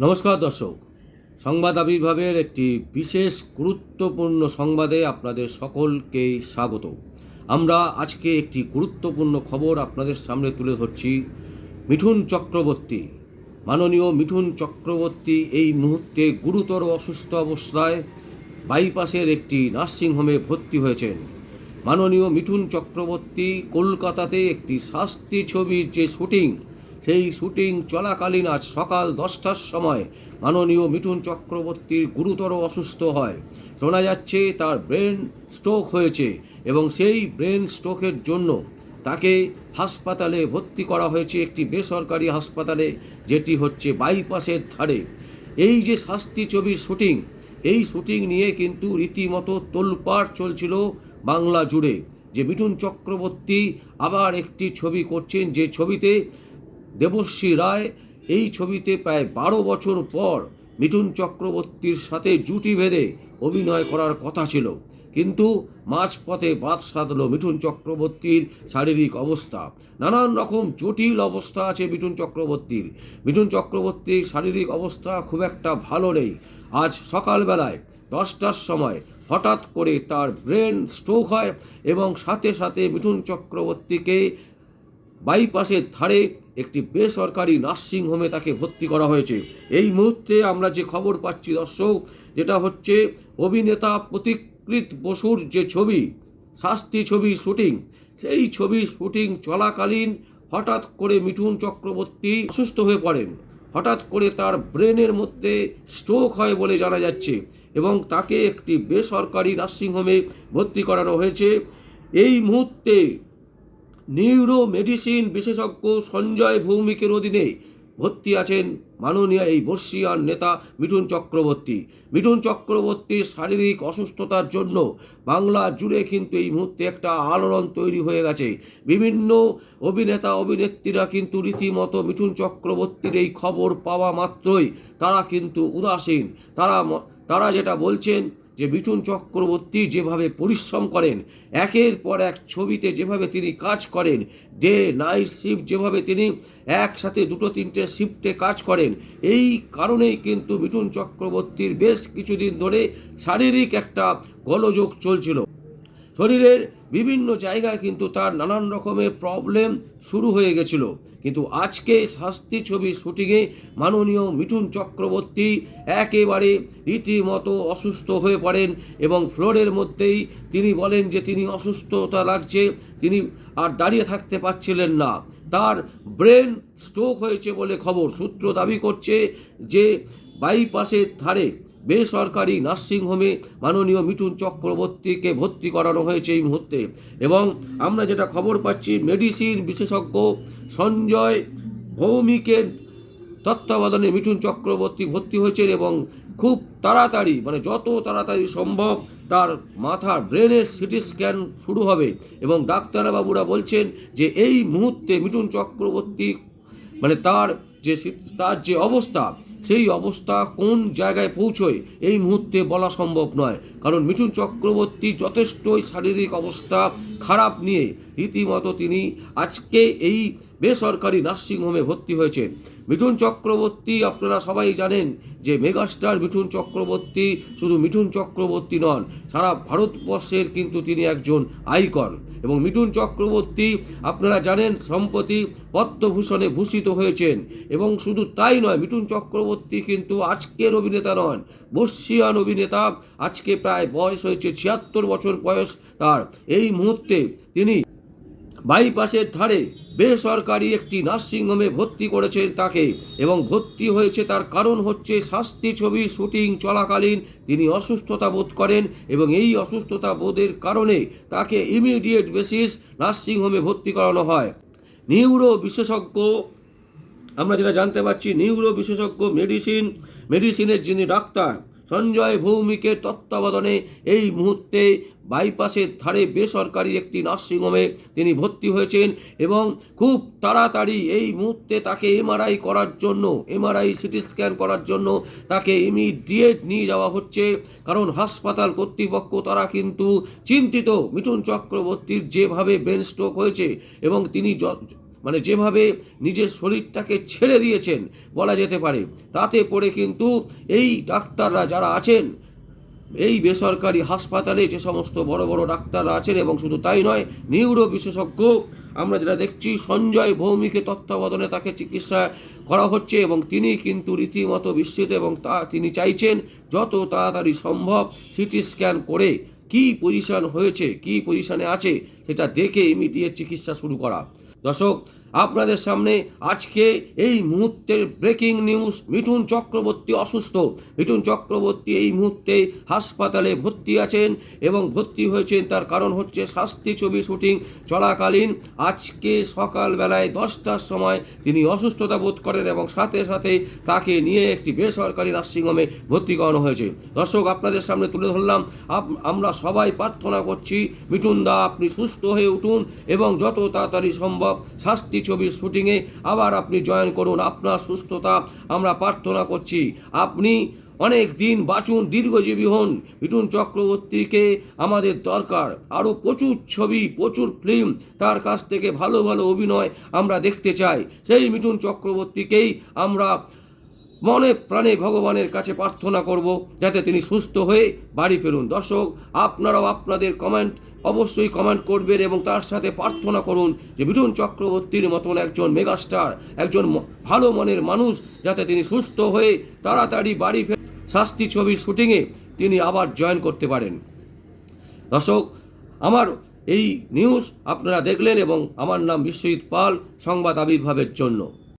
নমস্কার দর্শক। সংবাদ আবির্ভাবের একটি বিশেষ গুরুত্বপূর্ণ সংবাদে আপনাদের সকলকেই স্বাগত। আমরা আজকে একটি গুরুত্বপূর্ণ খবর আপনাদের সামনে তুলে ধরছি। মিঠুন চক্রবর্তী। মাননীয় মিঠুন চক্রবর্তী এই মুহূর্তে গুরুতর অসুস্থ অবস্থায় বাইপাসের একটি নার্সিংহোমে ভর্তি হয়েছেন। মাননীয় মিঠুন চক্রবর্তী কলকাতাতে একটি শাস্তি ছবির যে শুটিং সেই শুটিং চলাকালীন আজ সকাল দশটার সময় মাননীয় মিঠুন চক্রবর্তীর গুরুতর অসুস্থ হয়। শোনা যাচ্ছে তার ব্রেন স্ট্রোক হয়েছে এবং সেই ব্রেন স্ট্রোকের জন্য তাকে হাসপাতালে ভর্তি করা হয়েছে একটি বেসরকারি হাসপাতালে, যেটি হচ্ছে বাইপাসের ধারে। এই যে শাস্তি ছবির শুটিং, এই শুটিং নিয়ে কিন্তু রীতিমতো তোলপাড় চলছিল বাংলা জুড়ে। যে মিঠুন চক্রবর্তী আবার একটি ছবি করছেন, যে ছবিতে দেবশ্রী রায় এই ছবিতে প্রায় বারো বছর পর মিঠুন চক্রবর্তীর সাথে জুটি বেঁধে অভিনয় করার কথা ছিল। কিন্তু মাঝপথে বাদ সাধল মিঠুন চক্রবর্তীর শারীরিক অবস্থা। নানান রকম জটিল অবস্থা আছে মিঠুন চক্রবর্তীর। মিঠুন চক্রবর্তীর শারীরিক অবস্থা খুব একটা ভালো নেই। আজ সকালবেলায় দশটার সময় হঠাৎ করে তার ব্রেন স্ট্রোক হয় এবং সাথে সাথে মিঠুন চক্রবর্তীকে বাইপাসের ধারে একটি বেসরকারি নার্সিংহোমে তাকে ভর্তি করা হয়েছে। এই মুহূর্তে আমরা যে খবর পাচ্ছি, দর্শক, যেটা হচ্ছে অভিনেতা প্রতিকৃত বসুর যে ছবি, শাস্তি ছবির শুটিং, সেই ছবির শুটিং চলাকালীন হঠাৎ করে মিঠুন চক্রবর্তী অসুস্থ হয়ে পড়েন। হঠাৎ করে তার ব্রেনের মধ্যে স্ট্রোক হয় বলে জানা যাচ্ছে এবং তাকে একটি বেসরকারি নার্সিংহোমে ভর্তি করানো হয়েছে। এই মুহূর্তে নিউরো মেডিসিন বিশেষজ্ঞ সঞ্জয় ভৌমিকের অধীনে ভর্তি আছেন মাননীয় এই বর্ষিয়ান নেতা মিঠুন চক্রবর্তী। মিঠুন চক্রবর্তীর শারীরিক অসুস্থতার জন্য বাংলা জুড়ে কিন্তু এই মুহূর্তে একটা আলোড়ন তৈরি হয়ে গেছে। বিভিন্ন অভিনেতা, অভিনেত্রীরা কিন্তু রীতিমতো মিঠুন চক্রবর্তীর এই খবর পাওয়া মাত্রই তারা কিন্তু উদাসীন। তারা তারা যেটা বলছেন যে মিঠুন চক্রবর্তী যেভাবে পরিশ্রম করেন, একের পর এক ছবিতে যেভাবে তিনি কাজ করেন, ডে নাইট শিফট যেভাবে তিনি একসাথে দুটো তিনটে শিফটে কাজ করেন, এই কারণেই কিন্তু মিঠুন চক্রবর্তীর বেশ কিছুদিন ধরে শারীরিক একটা গোলযোগ চলছিল। শরীরের বিভিন্ন জায়গায় কিন্তু তার নানান রকমের প্রবলেম শুরু হয়ে গেছিল। কিন্তু আজকে শাস্তি ছবির শুটিংয়ে মাননীয় মিঠুন চক্রবর্তী একেবারে রীতিমতো অসুস্থ হয়ে পড়েন এবং ফ্লোরের মধ্যেই তিনি বলেন যে তিনি অসুস্থতা লাগছে, তিনি আর দাঁড়িয়ে থাকতে পারছিলেন না। তার ব্রেন স্ট্রোক হয়েছে বলে খবর। সূত্র দাবি করছে যে বাইপাসের ধারে বেসরকারি নার্সিংহোমে মাননীয় মিঠুন চক্রবর্তীকে ভর্তি করানো হয়েছে এই মুহূর্তে। এবং আমরা যেটা খবর পাচ্ছি মেডিসিন বিশেষজ্ঞ সঞ্জয় ভৌমিকের তত্ত্বাবধানে মিঠুন চক্রবর্তী ভর্তি হয়েছেন এবং খুব তাড়াতাড়ি মানে যত তাড়াতাড়ি সম্ভব তার মাথার ব্রেনের সিটি স্ক্যান শুরু হবে। এবং ডাক্তারবাবুরা বলছেন যে এই মুহূর্তে মিঠুন চক্রবর্তী মানে তার যে তার যে অবস্থা সেই অবস্থা কোন জায়গায় পৌঁছয়, এই মুহূর্তে বলা সম্ভব নয়। কারণ মিঠুন চক্রবর্তী যথেষ্টই শারীরিক অবস্থা খারাপ নিয়ে রীতিমতো তিনি আজকে এই বেসরকারি নার্সিংহোমে ভর্তি হয়েছেন মিঠুন চক্রবর্তী, আপনারা সবাই জানেন যে মেগাস্টার মিঠুন চক্রবর্তী শুধু মিঠুন চক্রবর্তী নন, সারা ভারতবর্ষের কিন্তু তিনি একজন আইকন। এবং মিঠুন চক্রবর্তী, আপনারা জানেন, সম্প্রতি পদ্মভূষণে ভূষিত হয়েছেন। এবং শুধু তাই নয়, মিঠুন চক্রবর্তী কিন্তু আজকের অভিনেতা নন, বর্ষিয়ান অভিনেতা। আজকে প্রায় বয়স হয়েছে ছিয়াত্তর বছর বয়স তার। এই মুহূর্তে তিনি বাইপাসের ধারে বেসরকারি একটি নার্সিংহোমে ভর্তি করেছেন তাকে এবং ভর্তি হয়েছে তার কারণ হচ্ছে শাস্তি ছবির শুটিং চলাকালীন তিনি অসুস্থতা বোধ করেন এবং এই অসুস্থতা বোধের কারণে তাকে ইমিডিয়েট বেসিস নার্সিংহোমে ভর্তি করানো হয়। নিউরো বিশেষজ্ঞ, আমরা যেটা জানতে পারছি, নিউরো বিশেষজ্ঞ মেডিসিন, মেডিসিনের যিনি ডাক্তার সঞ্জয় ভৌমিকের তত্ত্বাবধানে এই মুহূর্তে বাইপাসের ধারে বেসরকারি একটি নার্সিংহোমে তিনি ভর্তি হয়েছেন এবং খুব তাড়াতাড়ি এই মুহূর্তে তাকে এমআরআই করার জন্য, এমআরআই সিটি স্ক্যান করার জন্য তাকে ইমিডিয়েট নিয়ে যাওয়া হচ্ছে। কারণ হাসপাতাল কর্তৃপক্ষ তারা কিন্তু চিন্তিত। মিঠুন চক্রবর্তীর যেভাবে ব্রেন স্ট্রোক হয়েছে এবং তিনি মানে যেভাবে নিজের শরীরটাকে ছেড়ে দিয়েছেন, বলা যেতে পারে। তাতে পড়ে কিন্তু এই ডাক্তাররা যারা আছেন, এই বেসরকারি হাসপাতালে যে সমস্ত বড় বড় ডাক্তাররা আছেন এবং শুধু তাই নয় নিউরো বিশেষজ্ঞ আমরা যেটা দেখছি, সঞ্জয় ভৌমিকে তত্ত্বাবধানে তাকে চিকিৎসা করা হচ্ছে এবং তিনি কিন্তু রীতিমতো বিস্মিত এবং তা তিনি চাইছেন যত তাড়াতাড়ি সম্ভব সিটি স্ক্যান করে কি পজিশন হয়েছে, কি পজিশনে আছে, সেটা দেখে ইমিডিয়েট চিকিৎসা শুরু করা। দর্শক, আপনাদের সামনে আজকে এই মুহূর্তের ব্রেকিং নিউজ মিঠুন চক্রবর্তী অসুস্থ। মিঠুন চক্রবর্তী এই মুহূর্তে হাসপাতালে ভর্তি আছেন এবং ভর্তি হয়েছেন, তার কারণ হচ্ছে শাস্তি ছবি শুটিং চলাকালীন আজকে সকালবেলায় দশটার সময় তিনি অসুস্থতা বোধ করেন এবং সাথে সাথে তাকে নিয়ে একটি বেসরকারি নার্সিংহোমে ভর্তি করানো হয়েছে। দর্শক, আপনাদের সামনে তুলে ধরলাম আমরা সবাই প্রার্থনা করছি, মিঠুন দা, আপনি সুস্থ হয়ে উঠুন এবং যত তাড়াতাড়ি সম্ভব শাস্তি ছবির শুটিংয়ে আবার আপনি জয়েন করুন। আপনার সুস্থতা আমরা প্রার্থনা করছি। আপনি অনেক দিন বাঁচুন, দীর্ঘজীবী হন। মিঠুন চক্রবর্তীকে আমাদের দরকার। আরও প্রচুর ছবি, প্রচুর ফিল্ম তার কাছ থেকে ভালো ভালো অভিনয় আমরা দেখতে চাই। সেই মিঠুন চক্রবর্তীকেই আমরা মনে প্রাণে ভগবানের কাছে প্রার্থনা করব যাতে তিনি সুস্থ হয়ে বাড়ি ফেরুন। দর্শক, আপনারাও আপনাদের কমেন্ট অবশ্যই কমেন্ট করবেন এবং তার সাথে প্রার্থনা করুন যে মিঠুন চক্রবর্তীর মতন একজন মেগাস্টার একজন ভালো মনের মানুষ যাতে তিনি সুস্থ হয়ে তাড়াতাড়ি বাড়ি ফের শাস্তি ছবির শুটিংয়ে তিনি আবার জয়েন করতে পারেন। দর্শক, আমার এই নিউজ আপনারা দেখলেন এবং আমার নাম বিশ্বজিৎ পাল, সংবাদ আবির্ভাবের জন্য।